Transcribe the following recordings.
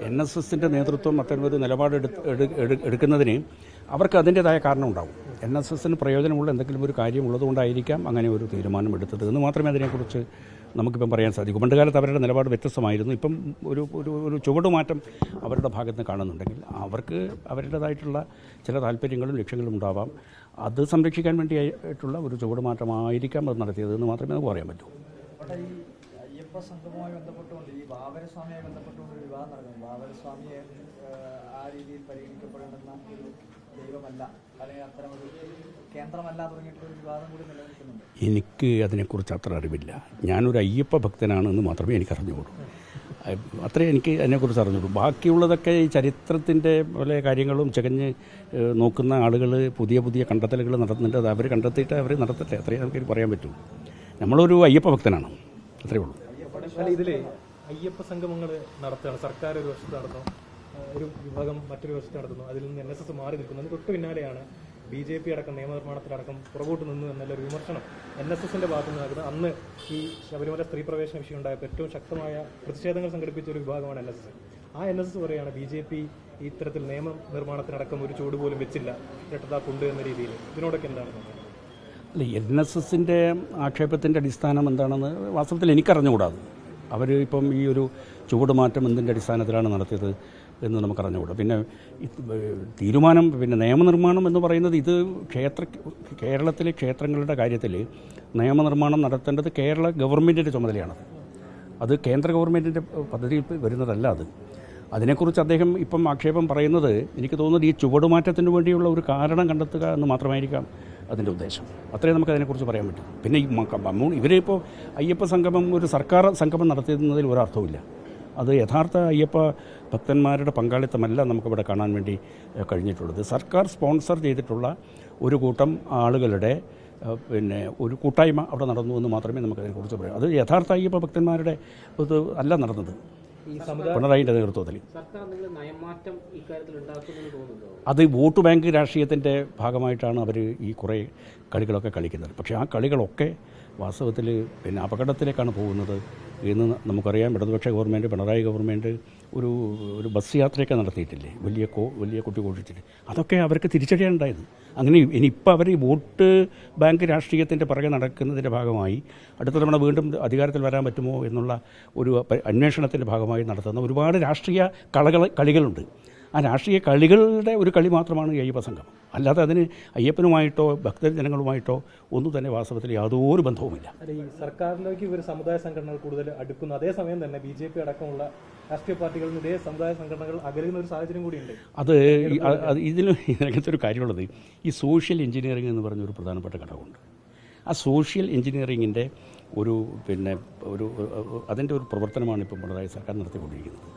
N S എസിന്റെ നേതൃത്വം അത്തരം ഒരു നിലപാട് എടുത്ത് എടു- എടു- എടുക്കുന്നതിന് അവർക്ക് അതിന്റേതായ കാരണം ഉണ്ടാകും എൻ എസ് എസിന് പ്രയോജനമുള്ള എന്തെങ്കിലും ഒരു കാര്യം ഉള്ളതുകൊണ്ടായിരിക്കാം അങ്ങനെ ഒരു തീരുമാനം എടുത്തത് എന്ന് മാത്രമേ അതിനെക്കുറിച്ച് നമുക്കിപ്പം പറയാൻ സാധിക്കും. പണ്ട് കാലത്ത് അവരുടെ നിലപാട് വ്യത്യസ്തമായിരുന്നു. ഇപ്പം ഒരു ഒരു ഒരു ചുവടുമാറ്റം അവരുടെ ഭാഗത്ത് നിന്ന് കാണുന്നുണ്ടെങ്കിൽ അവർക്ക് അവരുടേതായിട്ടുള്ള ചില താല്പര്യങ്ങളും ലക്ഷ്യങ്ങളും ഉണ്ടാവാം. അത് സംരക്ഷിക്കാൻ വേണ്ടിയായിട്ടുള്ള ഒരു ചുവടുമാറ്റമായിരിക്കാം അത് നടത്തിയത് എന്ന് മാത്രമേ നമുക്ക് പറയാൻ പറ്റൂ. അയ്യപ്പ സംഘവുമായി ബന്ധപ്പെട്ടുകൊണ്ട് ഈ ബാബരസ്വാമിയെ ബന്ധപ്പെട്ടുകൊണ്ട് ഒരു വിവാദം നടക്കുന്നു. ബാബരസ്വാമിയെ സ്വാമിയെ ആ രീതിയിൽ പരിഗണിക്കപ്പെടേണ്ടുന്ന ഒരു ദൈവമല്ല അല്ലെങ്കിൽ അത്തരം ഒരു കേന്ദ്രമല്ല തുടങ്ങിയിട്ടൊരു വിവാദം കൂടി നിലനിൽക്കുന്നുണ്ട്. എനിക്ക് അതിനെക്കുറിച്ച് അത്ര അറിവില്ല. ഞാനൊരു അയ്യപ്പ ഭക്തനാണെന്ന് മാത്രമേ എനിക്ക് അറിഞ്ഞുള്ളൂ അത്രേ എനിക്ക് അതിനെക്കുറിച്ച് അറിഞ്ഞുള്ളൂ ബാക്കിയുള്ളതൊക്കെ ഈ ചരിത്രത്തിന്റെ പല കാര്യങ്ങളും ചകഞ്ഞ് നോക്കുന്ന ആളുകൾ പുതിയ പുതിയ കണ്ടെത്തലുകൾ നടത്തുന്നുണ്ട്. അത് അവർ കണ്ടെത്തിയിട്ട് അവർ നടത്തട്ടെ. അത്രേ നമുക്ക് പറയാൻ പറ്റൂ. നമ്മളൊരു അയ്യപ്പ ഭക്തനാണ്. അത്രേ ഉള്ളൂ. അല്ല ഇതിൽ അയ്യപ്പ സംഗമങ്ങൾ നടത്തുകയാണ്. സർക്കാർ ഒരു വശത്ത് നടത്തുന്നു. ഒരു വിഭാഗം മറ്റൊരു വശത്ത് നടത്തുന്നു. അതിൽ നിന്ന് എൻ എസ് എസ് മാറി നിൽക്കുന്നു. അതിന് തൊട്ട് പിന്നാലെയാണ് ബി ജെ പി അടക്കം നിയമനിർമ്മാണത്തിലടക്കം പുറകോട്ട് നിന്നു എന്നുള്ള ഒരു വിമർശനം എൻ എസ് എസിന്റെ ഭാഗത്ത് നിന്ന് നടക്കുന്നത്. അന്ന് ഈ ശബരിമല സ്ത്രീ പ്രവേശന വിഷയം ഉണ്ടായപ്പോൾ ഏറ്റവും ശക്തമായ പ്രതിഷേധങ്ങൾ സംഘടിപ്പിച്ച ഒരു വിഭാഗമാണ് എൻ എസ് എസ്. ആ എൻ എസ് എസ് പറയുകയാണ് ബി ജെ പി ഇത്തരത്തിൽ നിയമ നിർമ്മാണത്തിനടക്കം ഒരു ചൂട് പോലും വെച്ചില്ല. ഇരട്ടത്താപ്പുണ്ട് എന്ന രീതിയിൽ. ഇതിനോടൊക്കെ എന്താണ്? അല്ല എൻ എസ് എസിന്റെ ആക്ഷേപത്തിന്റെ അടിസ്ഥാനം എന്താണെന്ന് വാസ്തവത്തിൽ എനിക്കറിഞ്ഞുകൂടാത് അവർ ഇപ്പം ഈ ഒരു ചുവടുമാറ്റം എന്തിന്റെ അടിസ്ഥാനത്തിലാണ് നടത്തിയത് എന്ന് നമുക്ക് നമുക്കറിഞ്ഞുകൂടാ പിന്നെ തീരുമാനം പിന്നെ നിയമനിർമ്മാണം എന്ന് പറയുന്നത് ഇത് ക്ഷേത്ര കേരളത്തിലെ ക്ഷേത്രങ്ങളുടെ കാര്യത്തിൽ നിയമനിർമ്മാണം നടത്തേണ്ടത് കേരള ഗവൺമെന്റിന്റെ ചുമതലയാണ്. അത് കേന്ദ്ര ഗവൺമെന്റിന്റെ പദ്ധതിയിൽ വരുന്നതല്ല അത്. അതിനെക്കുറിച്ച് അദ്ദേഹം ഇപ്പം ആക്ഷേപം പറയുന്നത് എനിക്ക് തോന്നുന്നത് ഈ ചുവടുമാറ്റത്തിന് വേണ്ടിയുള്ള ഒരു കാരണം കണ്ടെത്തുക എന്ന് മാത്രമായിരിക്കാം അതിന്റെ ഉദ്ദേശം. അത്രേ നമുക്ക് അതിനെക്കുറിച്ച് പറയാൻ പറ്റും. പിന്നെ ഈ ഇവരിപ്പോൾ അയ്യപ്പ സംഗമം ഒരു സർക്കാർ സംഗമം നടത്തുന്നതിൽ ഒരർത്ഥവുമില്ല അത് യഥാർത്ഥ അയ്യപ്പ ഭക്തന്മാരുടെ പങ്കാളിത്തമല്ല നമുക്കിവിടെ കാണാൻ വേണ്ടി കഴിഞ്ഞിട്ടുള്ളത്. സർക്കാർ സ്പോൺസർ ചെയ്തിട്ടുള്ള ഒരു കൂട്ടം ആളുകളുടെ പിന്നെ ഒരു കൂട്ടായ്മ അവിടെ നടന്നു എന്ന് മാത്രമേ നമുക്കതിനെക്കുറിച്ച് പറയാം അത് യഥാർത്ഥ അയ്യപ്പ ഭക്തന്മാരുടെ ഇത് അല്ല നടന്നത്. പിണറായിന്റെ നേതൃത്വത്തിൽ. അത് വോട്ട് ബാങ്ക് രാഷ്ട്രീയത്തിന്റെ ഭാഗമായിട്ടാണ് അവർ ഈ കുറേ കളികളൊക്കെ കളിക്കുന്നത്. പക്ഷേ ആ കളികളൊക്കെ വാസ്തവത്തിൽ പിന്നെ അപകടത്തിലേക്കാണ് പോകുന്നത് എന്ന് നമുക്കറിയാം. ഇടതുപക്ഷ ഗവൺമെന്റ് പിണറായി ഗവൺമെന്റ് ഒരു ഒരു ബസ് യാത്രയൊക്കെ നടത്തിയിട്ടില്ലേ? വലിയ കോ വലിയ കുട്ടി കോഴിച്ചിട്ട് അതൊക്കെ അവർക്ക് തിരിച്ചടിയാണുണ്ടായത് അങ്ങനെ ഇനിയിപ്പോൾ അവർ ഈ വോട്ട് ബാങ്ക് രാഷ്ട്രീയത്തിന്റെ പുറകെ നടക്കുന്നതിന്റെ ഭാഗമായി അടുത്ത തവണ വീണ്ടും അധികാരത്തിൽ വരാൻ പറ്റുമോ എന്നുള്ള ഒരു അന്വേഷണത്തിന്റെ ഭാഗമായി നടത്തുന്ന ഒരുപാട് രാഷ്ട്രീയ കളകൾ കളികളുണ്ട്. ആ രാഷ്ട്രീയ കളികളുടെ ഒരു കളി മാത്രമാണ് ഈ അയ്യപ്പ സംഘം അല്ലാതെ അതിന് അയ്യപ്പനുമായിട്ടോ ഭക്തജനങ്ങളുമായിട്ടോ ഒന്നും തന്നെ വാസ്തവത്തിൽ യാതൊരു ബന്ധവുമില്ല. ഈ സർക്കാരിലേക്ക് ഇവർ സമുദായ സംഘടനകൾ കൂടുതൽ അടുക്കുന്നു. അതേസമയം തന്നെ ബി ജെ പി അടക്കമുള്ള രാഷ്ട്രീയ പാർട്ടികളിൽ ഇതേ സമുദായ സംഘടനകൾ അകലുന്ന ഒരു സാഹചര്യം കൂടിയുണ്ട്. അത് ഇതിന് ഇതിനകത്ത് ഒരു കാര്യമുള്ളത്. ഈ സോഷ്യൽ എഞ്ചിനീയറിംഗ് എന്ന് പറഞ്ഞൊരു പ്രധാനപ്പെട്ട ഘടകമുണ്ട്. ആ സോഷ്യൽ എഞ്ചിനീയറിങ്ങിന്റെ ഒരു പിന്നെ ഒരു അതിന്റെ ഒരു പ്രവർത്തനമാണ് ഇപ്പോൾ പിണറായി സർക്കാർ നടത്തിക്കൊണ്ടിരിക്കുന്നത്.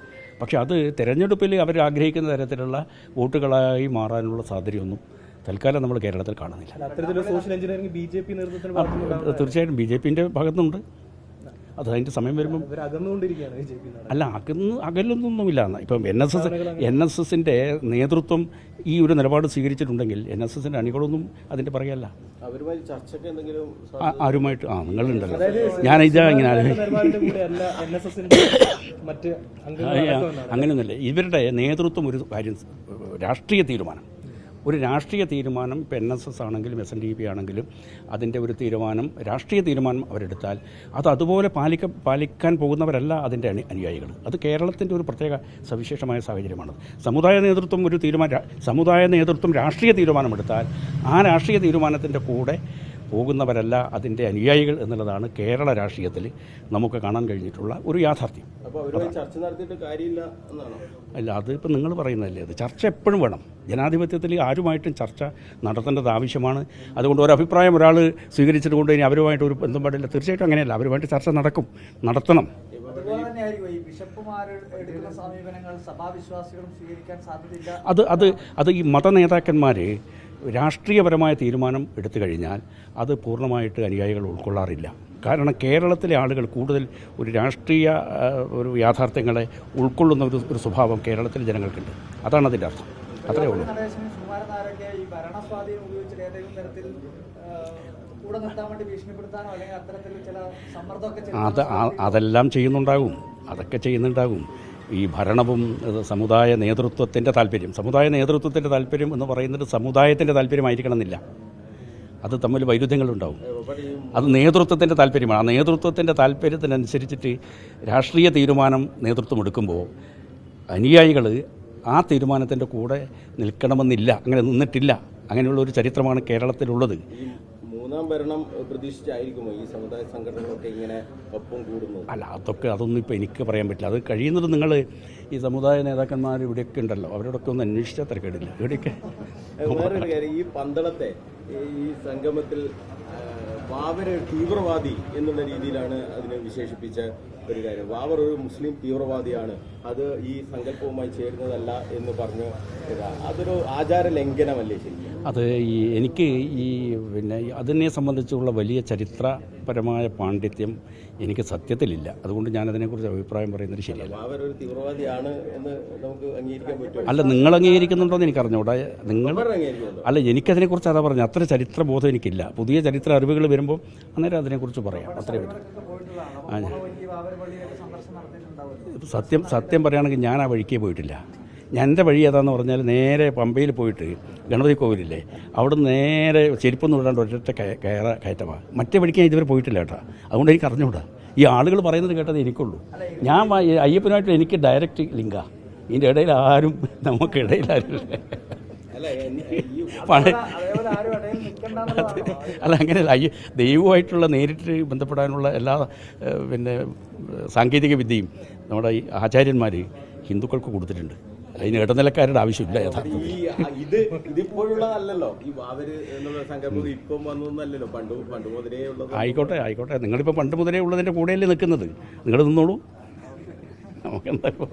പക്ഷേ അത് തിരഞ്ഞെടുപ്പിൽ അവർ ആഗ്രഹിക്കുന്ന തരത്തിലുള്ള വോട്ടുകളായി മാറാനുള്ള സാധ്യതയൊന്നും തൽക്കാലം നമ്മൾ കേരളത്തിൽ കാണുന്നില്ല. തീർച്ചയായിട്ടും ബി ജെ പിന്റെ ഭാഗത്തുനിന്നുണ്ട് അത് അതിന്റെ സമയം വരുമ്പം അല്ല അകന്ന് അകലൊന്നൊന്നുമില്ല. ഇപ്പം N S S N S എസിന്റെ നേതൃത്വം ഈ ഒരു നിലപാട് സ്വീകരിച്ചിട്ടുണ്ടെങ്കിൽ എൻ എസ് എസിന്റെ അണികളൊന്നും അതിന്റെ പറയല്ല ആരുമായിട്ട് ആ നിങ്ങളുണ്ടല്ലോ. ഞാൻ ഇതാ ഇങ്ങനെ അങ്ങനെയൊന്നുമില്ല. ഇവരുടെ നേതൃത്വം ഒരു കാര്യം രാഷ്ട്രീയ തീരുമാനം. ഒരു രാഷ്ട്രീയ തീരുമാനം ഇപ്പോൾ എൻ എസ് എസ് ആണെങ്കിലും എസ് എൻ ഡി പി ആണെങ്കിലും അതിന്റെ ഒരു തീരുമാനം രാഷ്ട്രീയ തീരുമാനം അവരെടുത്താൽ അത് അതുപോലെ പാലിക്ക പാലിക്കാൻ പോകുന്നവരല്ല അതിന്റെ അണി അനുയായികൾ. അത് കേരളത്തിന്റെ ഒരു പ്രത്യേക സവിശേഷമായ സാഹചര്യമാണ്. സമുദായ നേതൃത്വം ഒരു തീരുമാനം സമുദായ നേതൃത്വം രാഷ്ട്രീയ തീരുമാനമെടുത്താൽ ആ രാഷ്ട്രീയ തീരുമാനത്തിന്റെ കൂടെ പോകുന്നവരല്ല അതിന്റെ അനുയായികൾ എന്നുള്ളതാണ് കേരള രാഷ്ട്രീയത്തിൽ നമുക്ക് കാണാൻ കഴിഞ്ഞിട്ടുള്ള ഒരു യാഥാർത്ഥ്യം. അല്ല അത് ഇപ്പം നിങ്ങൾ പറയുന്നതല്ലേ അത് ചർച്ച എപ്പോഴും വേണം. ജനാധിപത്യത്തിൽ ആരുമായിട്ടും ചർച്ച നടത്തേണ്ടത് ആവശ്യമാണ്. അതുകൊണ്ട് ഒരു അഭിപ്രായം ഒരാൾ സ്വീകരിച്ചിട്ട് കൊണ്ട് ഇനി അവരുമായിട്ട് ഒരു ബന്ധം പാടില്ല. തീർച്ചയായിട്ടും അങ്ങനെയല്ല അവരുമായിട്ട് ചർച്ച നടക്കും നടത്തണം. ഈ ബിഷപ്പുമാർ എടുക്കുന്ന സമീപനങ്ങൾ സഭാവിശ്വാസികളും സ്വീകരിക്കാൻ സാധ്യതയില്ല. അത് അത് അത് ഈ മത നേതാക്കന്മാർ രാഷ്ട്രീയപരമായ തീരുമാനം എടുത്തു കഴിഞ്ഞാൽ അത് പൂർണമായിട്ട് അനുയായികൾ ഉൾക്കൊള്ളാറില്ല. കാരണം കേരളത്തിലെ ആളുകൾ കൂടുതൽ ഒരു രാഷ്ട്രീയ ഒരു യാഥാർത്ഥ്യങ്ങളെ ഉൾക്കൊള്ളുന്ന ഒരു ഒരു സ്വഭാവം കേരളത്തിലെ ജനങ്ങൾക്കുണ്ട്. അതാണ് അതിന്റെ അർത്ഥം. അത്രേ ഉള്ളൂ. അത് അതെല്ലാം ചെയ്യുന്നുണ്ടാകും. അതൊക്കെ ചെയ്യുന്നുണ്ടാകും. ഈ ഭരണവും സമുദായ നേതൃത്വത്തിന്റെ താല്പര്യം. സമുദായ നേതൃത്വത്തിന്റെ താല്പര്യം എന്ന് പറയുന്നത് സമുദായത്തിന്റെ താല്പര്യമായിരിക്കണം എന്നില്ല അത് തമ്മിൽ വൈരുദ്ധ്യങ്ങളുണ്ടാവും. അത് നേതൃത്വത്തിന്റെ താല്പര്യമാണ്. ആ നേതൃത്വത്തിന്റെ താല്പര്യത്തിനനുസരിച്ചിട്ട് രാഷ്ട്രീയ തീരുമാനം നേതൃത്വം എടുക്കുമ്പോൾ അനുയായികൾ ആ തീരുമാനത്തിന്റെ കൂടെ നിൽക്കണമെന്നില്ല. അങ്ങനെ നിന്നിട്ടില്ല. അങ്ങനെയുള്ള ഒരു ചരിത്രമാണ് കേരളത്തിലുള്ളത്. മൂന്നാം ഭരണം പ്രതീക്ഷിച്ചായിരിക്കുമോ ഈ സമുദായ സംഘടനകളൊക്കെ ഇങ്ങനെ ഒപ്പം കൂടുന്നു അല്ല അതൊക്കെ അതൊന്നും ഇപ്പോൾ എനിക്ക് പറയാൻ പറ്റില്ല. അത് കഴിയുന്നത് നിങ്ങൾ ഈ സമുദായ നേതാക്കന്മാർ ഇവിടെയൊക്കെ ഉണ്ടല്ലോ. അവരോടൊക്കെ ഒന്ന് അന്വേഷിച്ചാൽ തിരക്കേടില്ല. ഇവിടെയൊക്കെ വേറൊരു കാര്യം ഈ പന്തളത്തെ ഈ- സംഗമത്തിൽ ഒരു തീവ്രവാദി എന്നുള്ള രീതിയിലാണ് അതിനെ വിശേഷിപ്പിച്ച ഒരു കാര്യം. വാവർ ഒരു മുസ്ലിം തീവ്രവാദിയാണ്. അത് ഈ സങ്കല്പവുമായി ചേരുന്നതല്ല എന്ന് പറഞ്ഞു അതൊരു ആചാര ലംഘനമല്ലേ ശരി അത് ഈ എനിക്ക് ഈ പിന്നെ അതിനെ സംബന്ധിച്ചുള്ള വലിയ ചരിത്രപരമായ പാണ്ഡിത്യം എനിക്ക് സത്യത്തിലില്ല. അതുകൊണ്ട് ഞാൻ അതിനെക്കുറിച്ച് അഭിപ്രായം പറയുന്നത് ശരിയല്ല. വാവർ ഒരു തീവ്രവാദിയാണ് എന്ന് നമുക്ക് അംഗീകരിക്കാൻ പറ്റുമോ? അല്ല നിങ്ങൾ അംഗീകരിക്കുന്നുണ്ടോ എന്ന് എനിക്കറിഞ്ഞൂടാ. നിങ്ങൾ അല്ല എനിക്കതിനെക്കുറിച്ച് അതാ പറഞ്ഞു അത്ര ചരിത്രബോധം എനിക്കില്ല. പുതിയ ചരിത്ര അറിവുകൾ വരുമ്പോൾ അന്നേരം അതിനെക്കുറിച്ച് പറയാം. അത്രയേ പറ്റും. ആ സത്യം സത്യം പറയുകയാണെങ്കിൽ ഞാൻ ആ വഴിക്കേ പോയിട്ടില്ല. ഞാൻ എന്റെ വഴി ഏതാന്ന് പറഞ്ഞാൽ നേരെ പമ്പയിൽ പോയിട്ട് ഗണപതി കോവിലില്ലേ അവിടെ നേരെ ചെരുപ്പൊന്നും ഇടാണ്ട് ഒരൊറ്റ കയ- കയറ കയറ്റമാണ് മറ്റേ വഴിക്ക് ഞാൻ ഇതുവരെ പോയിട്ടില്ല കേട്ടോ. അതുകൊണ്ട് എനിക്ക് അറിഞ്ഞുകൂടാ. ഈ ആളുകൾ പറയുന്നത് കേട്ടത് എനിക്കുള്ളൂ. ഞാൻ അയ്യപ്പനായിട്ട് അയ്യപ്പനുമായിട്ട് എനിക്ക് ഡയറക്റ്റ് ലിങ്കാണ് ഇതിന്റെ ഇടയിൽ ആരും നമുക്ക് ആരും. അല്ല? അങ്ങനെയല്ല. അയ്യ ദൈവമായിട്ടുള്ള നേരിട്ട് ബന്ധപ്പെടാനുള്ള എല്ലാ പിന്നെ സാങ്കേതിക വിദ്യയും നമ്മുടെ ഈ ആചാര്യന്മാർ ഹിന്ദുക്കൾക്ക് കൊടുത്തിട്ടുണ്ട്. അതിന് ഇടനിലക്കാരുടെ ആവശ്യമില്ല ഇത് ആയിക്കോട്ടെ ആയിക്കോട്ടെ. നിങ്ങളിപ്പോൾ പണ്ട് മുതലേ ഉള്ളതിന്റെ കൂടെയല്ലേ നിൽക്കുന്നത്. നിങ്ങൾ നിന്നോളൂ. നമുക്കെന്താ ഇപ്പോൾ